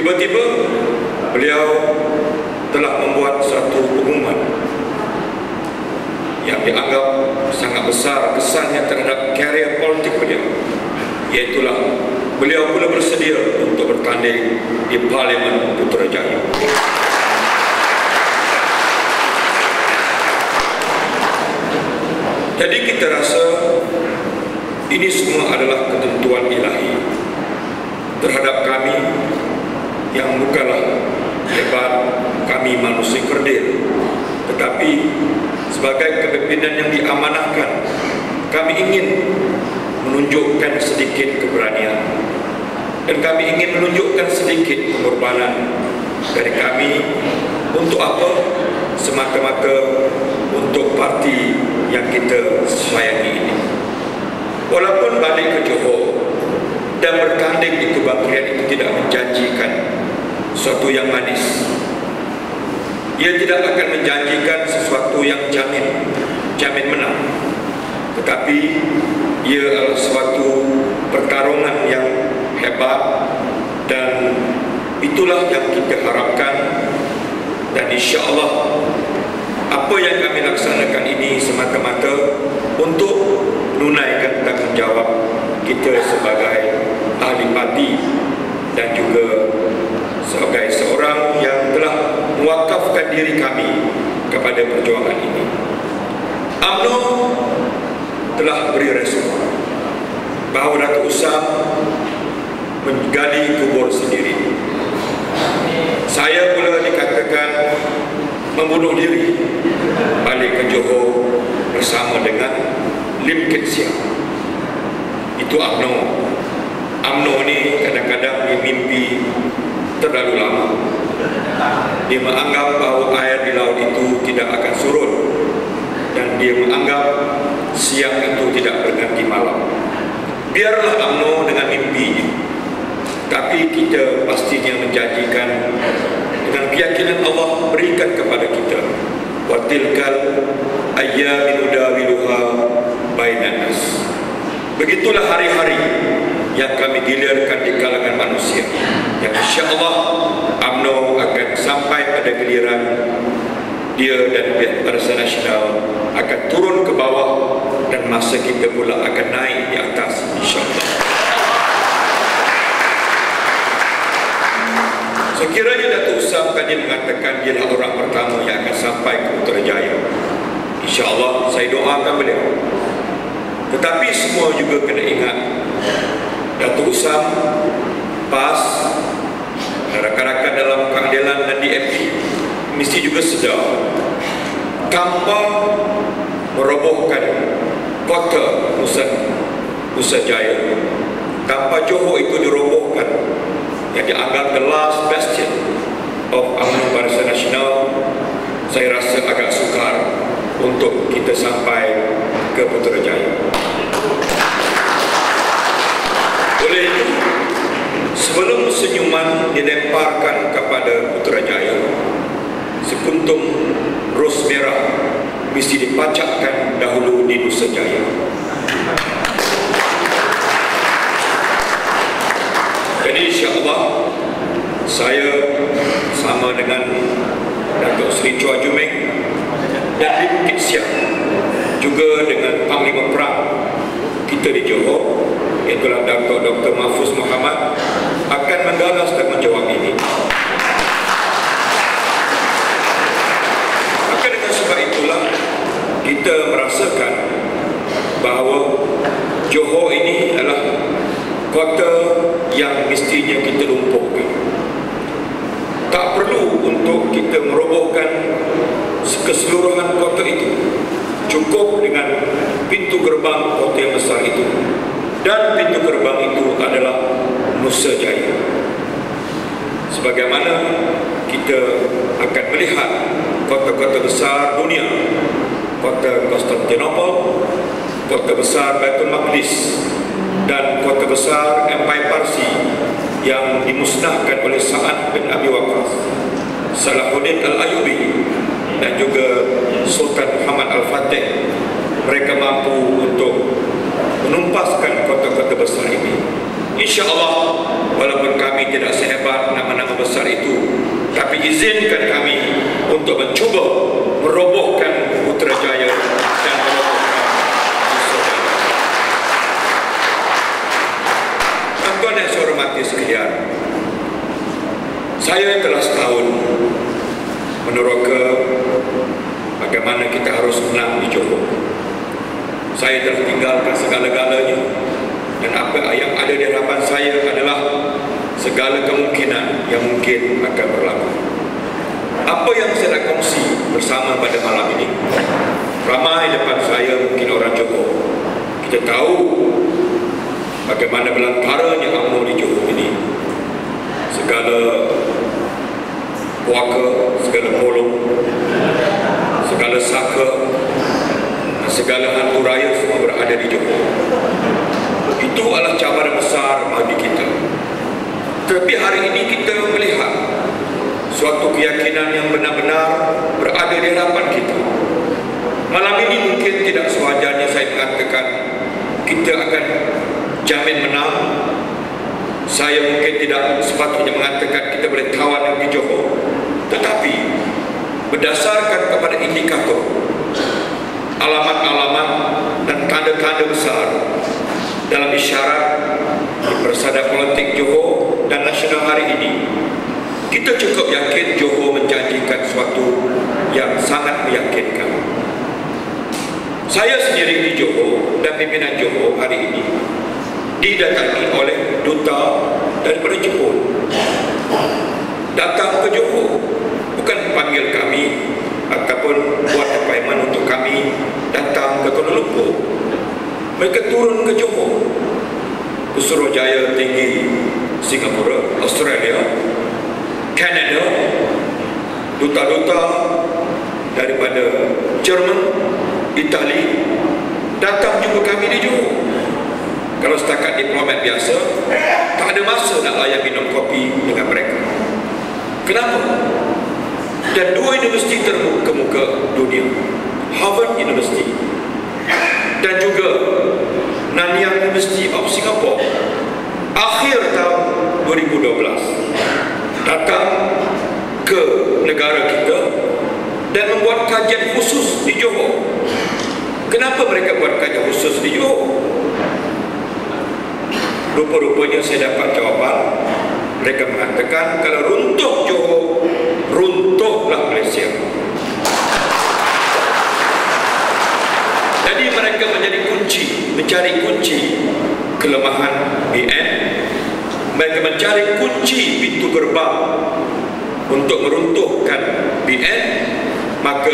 Tiba-tiba beliau telah membuat satu pengumuman yang dianggap sangat besar kesannya terhadap karier politik beliau iaitulah beliau pula bersedia untuk bertanding di Parlimen Putrajaya. Jadi kita rasa ini semua adalah ketentuan ilahi terhadap kami yang bukanlah hebat kami manusia kerdil. Tetapi sebagai kepimpinan yang diamanahkan kami ingin menunjukkan sedikit keberanian. Dan kami ingin menunjukkan sedikit pengorbanan dari kami untuk apa? Semata-mata untuk parti yang kita sayangi ini. Walaupun balik ke Johor dan bertanding di kebangkitan itu tidak menjanjikan sesuatu yang manis ia tidak akan menjanjikan sesuatu yang jamin. Jamin menang. Tetapi ia adalah suatu pertarungan yang hebat dan itulah yang kita harapkan. Dan insya Allah apa yang kami laksanakan ini semata-mata untuk menunaikan tanggungjawab kita sebagai ahli parti dan juga sebagai seorang yang telah mewakafkan diri kami kepada perjuangan ini. UMNO telah beri respon bahawa Datuk Usam menggali kubur sendiri. Saya pula dikatakan membunuh diri balik ke Johor bersama dengan Lim Kit Siang. Itu UMNO. UMNO ni kadang-kadang mimpi terlalu lama. Dia menganggap bahawa air di laut itu tidak akan surut dan dia menganggap siang itu tidak berganti malam. Biarlah UMNO dengan mimpi tapi kita pastinya menjanjikan dengan keyakinan Allah berikan kepada kita watilkal ayyamin udawiluha bainan nas begitulah hari-hari yang kami gilirkan di kalangan manusia yang insya-Allah UMNO akan sampai pada giliran dia dan pihak Barisan Nasional akan turun ke bawah dan masa kita pula akan naik di atas insya-Allah Sekiranya Datuk Usam tadi mengatakan dia orang pertama yang akan sampai ke Putrajaya. InsyaAllah saya doakan beliau. Tetapi semua juga kena ingat Datuk Usam PAS rakan-rakan dalam keadilan dan DFP mesti juga sedar tanpa merobohkan kota Nusa, Nusa Jaya. Tanpa Johor itu dirobohkan yang dianggap the last bastion of UMNO Barisan Nasional saya rasa agak sukar untuk kita sampai ke Putrajaya oleh itu sebelum senyuman dilemparkan kepada Putrajaya sekuntum ros merah mesti dipacakkan dahulu di Nusa Jaya Jadi insyaAllah saya sama dengan Datuk Seri Chua Jumeng dan Lim Kit Siang juga dengan Panglima Perang kita di Johor iaitulah Datuk Dr. Mahfuz Muhammad akan menggalas tanggungjawab ini. Maka dengan sebab itulah kita merasakan bahawa Johor ini adalah kota yang mestinya kita lumpuhkan. Tak perlu untuk kita merobohkan keseluruhan kota itu. Cukup dengan pintu gerbang kota yang besar itu. Dan pintu gerbang itu adalah Nusa Jaya. Sebagaimana kita akan melihat kota-kota besar dunia. Kota Konstantinopel, kota besar Baitul Maqdis, dan kota besar Empire Parsi yang dimusnahkan oleh Sa'ad bin Abi Waqqas, Salahuddin Al-Ayubi dan juga Sultan Muhammad Al-Fatih mereka mampu untuk menumpaskan kota-kota besar ini insya Allah walaupun kami tidak sehebat nama-nama besar itu tapi izinkan kami untuk mencuba merobohkan Putrajaya dan merobohkan. Tuan-tuan yang saya hormati sekalian, saya telah setahun meneroka bagaimana kita harus menang di Johor. Saya telah tinggalkan segala-galanya dan apa yang ada di hadapan saya adalah segala kemungkinan yang mungkin akan berlaku. Apa yang saya nak kongsi bersama pada malam ini? Ramai depan saya mungkin orang Johor. Kita tahu bagaimana belantaranya UMNO di Johor ini. Segala puaka, segala polong, segala saka, segala hantu raya semua berada di Johor. Itu adalah cabaran besar bagi kita. Tapi hari ini kita melihat suatu keyakinan yang benar-benar berada di hadapan kita. Malam ini mungkin tidak sewajarnya saya mengatakan kita akan jamin menang. Saya mungkin tidak sepatutnya mengatakan kita boleh kawan dengan Johor. Tetapi berdasarkan kepada indikator alamat-alamat dan tanda-tanda besar dalam isyarat di persada politik Johor dan nasional hari ini. Kita cukup yakin Johor menjanjikan sesuatu yang sangat meyakinkan. Saya sendiri di Johor dan pimpinan Johor hari ini didatangi oleh duta daripada Jepun. Datang ke Johor bukan panggil kami ataupun buat appointment untuk kami datang ke Kuala Lumpur. Mereka turun ke Johor Suruhjaya tinggi Singapura, Australia Canada duta-duta daripada Jerman Itali datang jumpa kami di Johor kalau setakat diplomat biasa tak ada masa nak layan minum kopi dengan mereka kenapa? dan dua universiti terkemuka dunia Harvard University dan juga Nanyang University of Singapore akhir tahun 2012 datang ke negara kita dan membuat kajian khusus di Johor. Kenapa mereka buat kajian khusus di Johor? Rupa-rupanya saya dapat jawapan. Mereka mengatakan kalau runtuh Johor runtuhlah Malaysia Jadi mereka menjadi kunci, mencari kunci kelemahan BN. Mereka mencari kunci pintu gerbang untuk meruntuhkan BN. Maka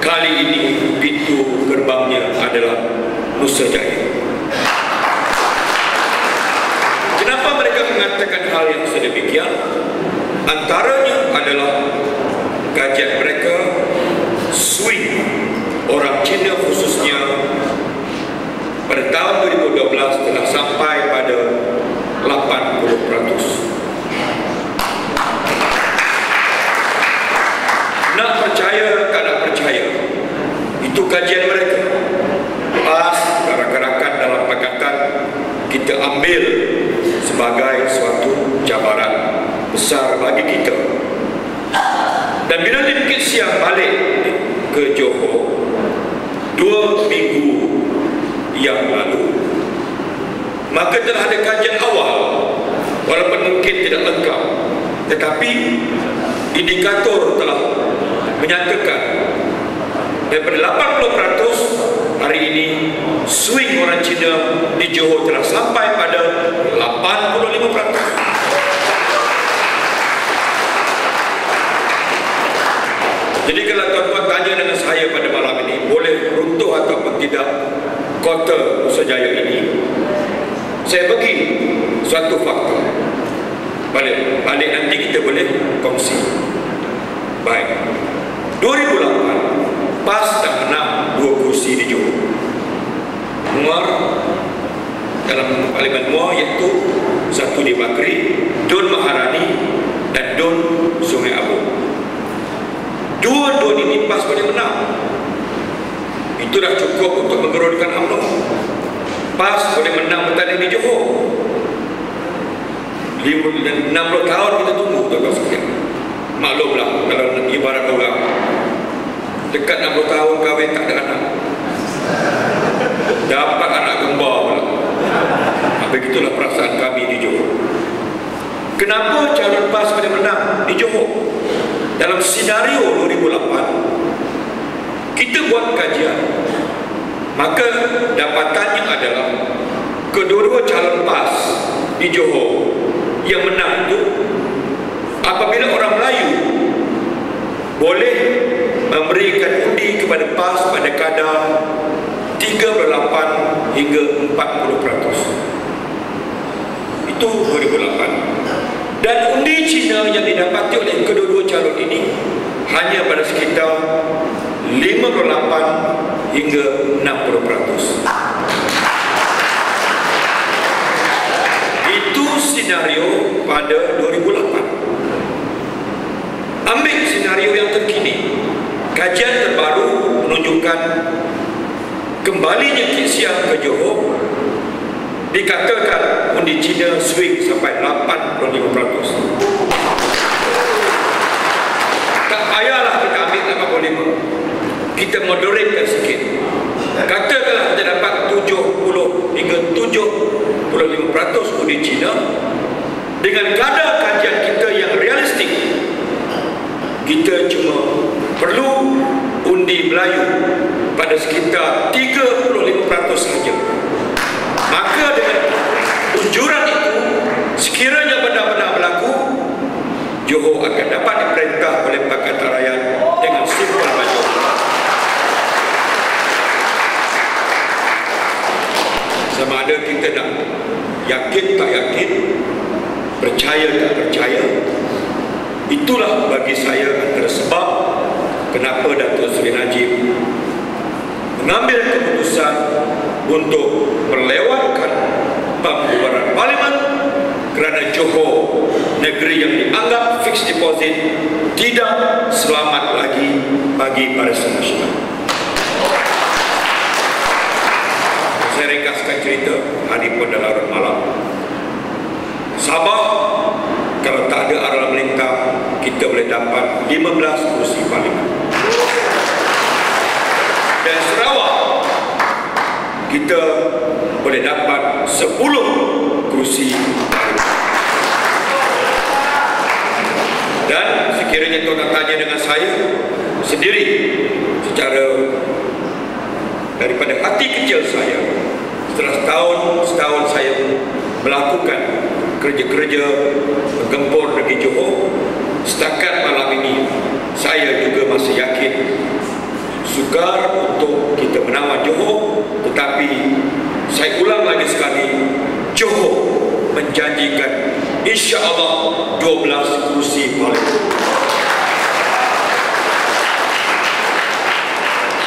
kali ini pintu gerbangnya adalah Nusa Jaya. Kenapa mereka mengatakan hal yang sedemikian? Antaranya adalah kajian mereka swing orang Cina khususnya pada tahun 2012 telah sampai pada 80%. Nak percaya, tak nak percaya. Itu kajian mereka. Pas gerak-gerakan dalam pakatan kita ambil sebagai suatu cabaran besar bagi kita. Dan bila Lim Siang balik ke Johor, dua minggu yang lalu. Maka telah ada kajian awal walaupun mungkin tidak lengkap tetapi indikator telah menyatakan daripada 80% hari ini swing orang Cina di Johor telah sampai pada 85% Jadi kalau tuan-tuan tanya dengan saya pada malam ini Boleh runtuh atau tidak kota Nusa Jaya ini Saya bagi suatu fakta. Balik, balik nanti kita boleh kongsi. Baik. 2008 PAS dah menang dua kursi di Johor. Muar dalam Parlimen Muar iaitu satu di Bakri, Don Maharani dan Don Sungai Abu. Dua-dua ini PAS boleh menang Itu dah cukup untuk menggerunkan UMNO PAS boleh menang bertanding di Johor 60 tahun kita tunggu tuan-tuan sekalian. Maklumlah kalau ibarat orang dekat 60 tahun kahwin tak ada anak. Dapat anak kembar pula. Begitulah perasaan kami di Johor. Kenapa calon PAS pada menang di Johor? Dalam senario 2008, kita buat kajian. Maka dapatannya adalah kedua-dua calon PAS di Johor yang menang itu apabila orang Melayu boleh memberikan undi kepada PAS pada kadar 38 hingga 40%. Itu 2008. Dan undi Cina yang didapati oleh kedua-dua calon ini hanya pada sekitar 58 hingga 60%. Itu senario pada 2008. Ambil senario yang terkini. Kajian terbaru menunjukkan kembalinya Kit Siang ke Johor dikatakan undi Cina swing sampai 85%. Tak payahlah kita ambil 85. Kita moderatekan sikit. Katakanlah kita dapat 70 hingga 75% undi Cina dengan kadar kajian kita yang realistik kita cuma perlu undi Melayu pada sekitar 35% saja. Maka dengan unjuran itu, sekiranya benar-benar berlaku, Johor akan dapat diperintah oleh Pakatan Rakyat dengan simpul maju. Sama ada kita nak yakin tak yakin, percaya tak percaya, itulah bagi saya antara sebab kenapa Datuk Seri Najib mengambil keputusan untuk melewatkan pembubaran parlimen kerana Johor negeri yang dianggap fixed deposit tidak selamat lagi bagi Barisan Nasional. Saya ringkaskan cerita hari pun dalam malam. Sabah kalau tak ada arah melintang kita boleh dapat 15 kursi parlimen dan Sarawak kita boleh dapat 10 kursi. Dan sekiranya tuan nak tanya dengan saya sendiri secara daripada hati kecil saya setelah setahun setahun saya melakukan kerja-kerja menggempur negeri Johor setakat malam ini saya juga masih yakin sukar untuk kita menawan Johor. Tetapi saya ulang lagi sekali Johor menjanjikan insya Allah 12 kursi parlimen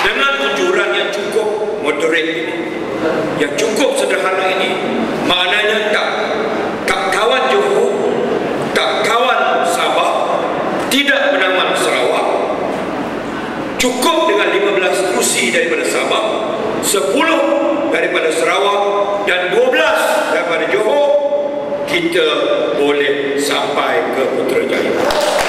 dengan unjuran yang cukup moderate ini yang cukup sederhana ini maknanya tak tak kawan Johor tak kawan Sabah tidak menawan Sarawak cukup dengan 15 kursi daripada Sabah 10 Sarawak dan 12 daripada Johor kita boleh sampai ke Putrajaya